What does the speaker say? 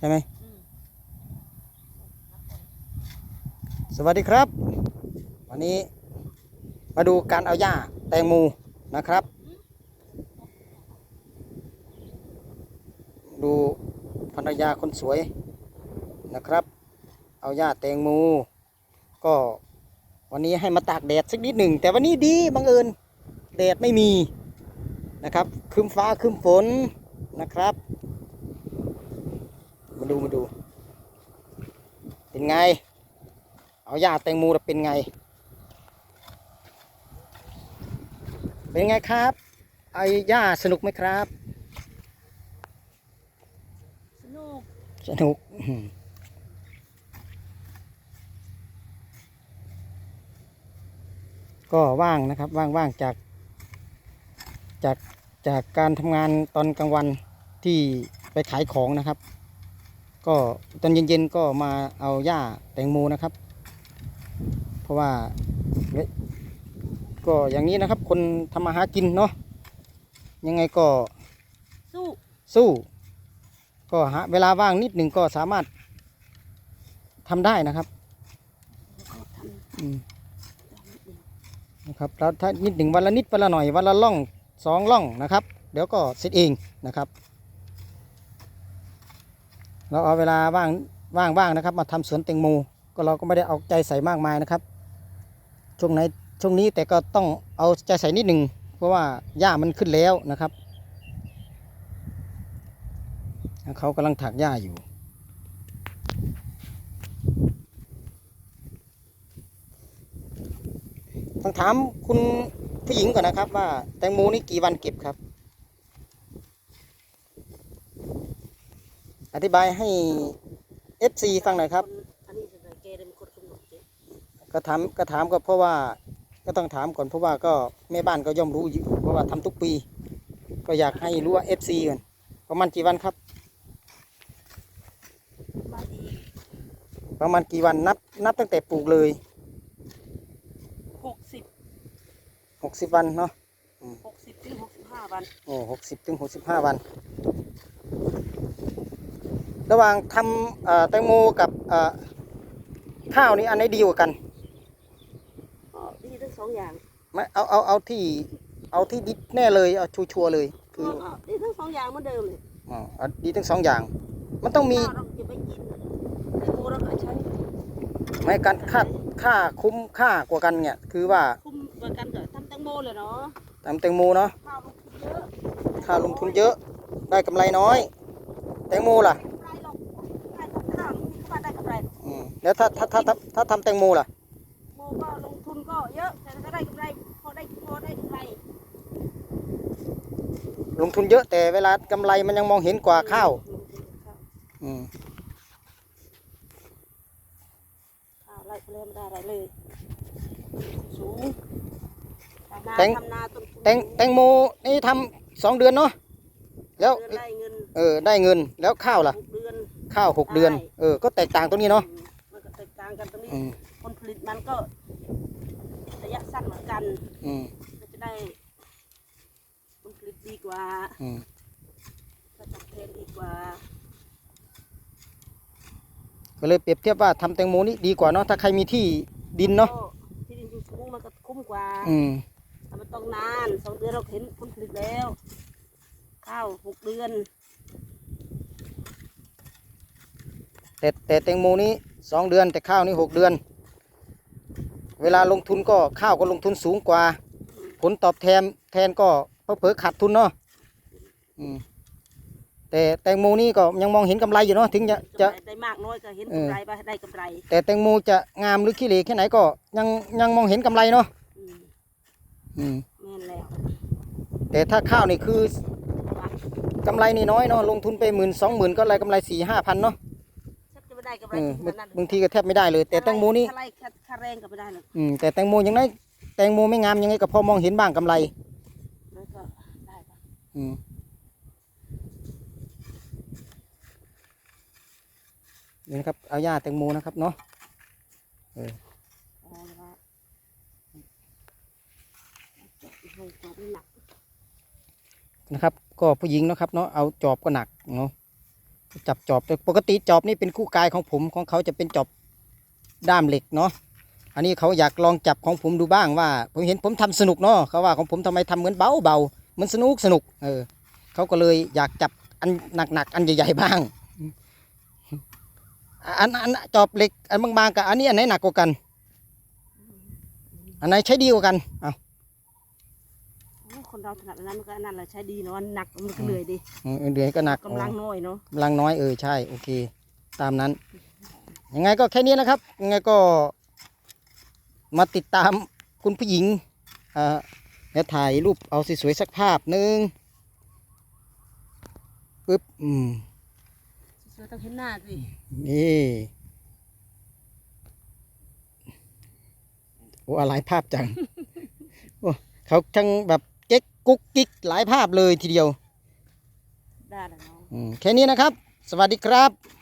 ใช่ไหมสวัสดีครับ วันนี้มาดูการเอาหญ้าแตงโมนะครับ ดูภรรยาคนสวยนะครับ เอาหญ้าแตงโมก็วันนี้ให้มาตากแดดสักนิดหนึ่งแต่วันนี้ดีบังเอิญแดดไม่มีนะครับครึมฟ้าครึมฝนนะครับ ดูมาดู เป็นไง เอาหญ้าแตงโมแล้วเป็นไง เป็นไงครับไอ้หญ้าสนุกไหมครับ สนุก สนุกอื้อหือก็ว่างนะครับว่างว่างจาก จากจากการทำงานตอนกลางวันที่ไปขายของนะครับ ก็ตอนเย็นๆก็มาเอาหญ้าแตงโมนะครับ เพราะว่าเอ๊ะก็อย่างนี้นะครับ คนทำมาหากินเนาะยังไงก็สู้สู้ ก็หาเวลาว่างนิดหนึ่งก็สามารถทำได้นะครับอืมนะครับแล้วถ้านิดหนึ่งวันละนิดวันละหน่อยวันละล่องสองล่องนะครับ เดี๋ยวก็เสร็จเองนะครับ เราเอาเวลาว่างว่างๆนะครับ มาทำสวนแตงโมก็เราก็ไม่ได้เอาใจใส่มากมายนะครับ ช่วงไหนช่วงนี้แต่ก็ต้องเอาใจใส่นิดหนึ่งเพราะว่าหญ้ามันขึ้นแล้วนะครับเขากำลังถักหญ้าอยู่ ต้องถามคุณผู้หญิงก่อนนะครับว่าแตงโมนี่กี่วันเก็บครับ อธิบายให้ FC ฟังหน่อยครับ อันนี้จะแกเป็นคนกำหนดเจ๊ก็ถามก็ถามก็เพราะว่าก็ต้องถามก่อนเพราะว่าก็แม่บ้านก็ย่อมรู้อยู่เพราะว่าทำทุกปี ก็อยากให้รู้ว่า FC ก่อนประมาณกี่วันครับ มาดีประมาณกี่วันนับนับตั้งแต่ปลูกเลย หกสิบ60 วันเนาะ หกสิบถึงหกสิบห้าวันโอ้หกสิบถึงหกสิบห้าวัน ระหว่างทำเอ่อแตงโมกับเอ่อข้าวนี่อันไหนดีกว่ากันก็ดีทั้งสองอย่างไม่เอาเอาเอาที่เอาที่ดิบแน่เลยเอาชัวร์ๆเลยคือก็ดีทั้งสองอย่างเหมือนเดิมเลยอ๋อเอาดีทั้งสองอย่าง มันต้องมีข้าวเราจะไปกินแตงโมเราก็ใช้ไม่การค่าค่าคุ้มค่ากว่ากันเนี่ยคือว่าคุ้มกว่ากันกับทำแตงโมเลยเนาะทำแตงโมเนาะข้าวลงทุนเยอะค่าลงทุนเยอะ ได้กำไรน้อย แตงโมล่ะ แล้วถ้าถ้าถ้าถ้าถ้าทำแตงโมล่ะ โมก็ลงทุนก็เยอะ แต่ก็ได้กำไรพอได้พอได้กำไรลงทุนเยอะแต่เวลากำไรมันยังมองเห็นกว่าข้าวอืมข้าวไร่ทะเลไม่ได้อะไรเลย สูงทำนาแตงทำนาต้นทุนแตงแตงโมนี่ทำสองเดือนเนาะแล้วเดือนได้เงินเออได้เงินแล้วข้าวล่ะ หกเดือน ข้าวหกเดือนได้เออ ก็แตกต่างตรงนี้เนาะมั อืม ผลผลิตมันก็ระยะสั้นเหมือนกันอืมก็จะได้ผลผลิตดีกว่าอืมก็ตอบแทนดีกว่าก็เลยเปรียบเทียบว่าทำแตงโมนี่ดีกว่าเนาะถ้าใครมีที่ดินเนาะก็ที่ดินสูงๆมันก็คุ้มกว่าอืมแต่มันต้องนานสองเดือนเราเห็นผลผลิตแล้ว ข้าวหกเดือนแต่แต่แตงโมนี่ สองเดือน แต่ข้าวนี่หกเดือน เวลาลงทุนก็ข้าวก็ลงทุนสูงกว่า ผลตอบแทนแทนก็เผลอๆขาดทุนเนาะอืมแต่แตงโมนี่ก็ยังมองเห็นกำไรอยู่เนาะถึงจะจะกำไรได้มากน้อยก็เห็นเออกำไรไปได้กำไร แต่แตงโมจะงามหรือขี้เหร่แค่ไหนก็ยังยังมองเห็นกำไรเนาะอืมอืมแม่นแล้วแต่ถ้าข้าวนี่คือกำไรนี่น้อยเนาะลงทุนไปหมื่นสองหมื่นก็ไรกำไรสี่ห้าพันเนาะแทบจะ ไม่ได้กำไรเออถึงขนาดนั้นบางทีก็แทบไม่ได้เลย แต่แตงโมนี่ค่าไร่ค่าค่าแรงก็ไม่ได้หรอกอืมแต่แตงโมยังไงแตงโมไม่งามยังไงก็พอมองเห็นบ้างกำไร แล้วก็ได้ปะอืมนี่นะครับ เอาหญ้าแตงโมนะครับเนาะอ๋อแล้วก็โอ้โหกว่านี่หนักนะครับ ก็ผู้หญิงเนาะครับเนาะเอาจอบก็หนักเนาะ จับจอบแต่ปกติจอบนี่เป็นคู่กายของผมของเขาจะเป็นจอบด้ามเหล็กเนาะอันนี้เขาอยากลองจับของผมดูบ้างว่า ผมเห็นผมทำสนุกเนาะเขาว่าของผมทำไมทำเหมือนเบาเบาเหมือนสนุกสนุกเออเขาก็เลยอยากจับอันหนักๆอันใหญ่ๆบ้างอันอันจอบเหล็กอันบางๆกับอันนี้อันไหนหนักกว่ากัน อันไหนใช้ดีกว่ากันเอา คนเราถนัดอันนั้นมันก็อันนั้นแหละใช้ดีเนาะอันหนักมันก็เหนื่อยดิอืมเดือยก็หนักกำลังน้อยเนาะกำลังน้อยเออใช่โอเค ตามนั้น ยังไงก็แค่นี้นะครับ ยังไงก็ มาติดตามคุณผู้หญิงอ่าเดี๋ยวถ่ายรูปเอาสวยๆสักภาพหนึ่งปึ๊บอืมสวยๆต้องเห็นหน้าสินี่โอ้อะไรภาพจัง โอ้เขาทั้งแบบเก๊กกุ๊กกิ๊กหลายภาพเลยทีเดียวได้แล้วเนาะอืมแค่นี้นะครับ สวัสดีครับ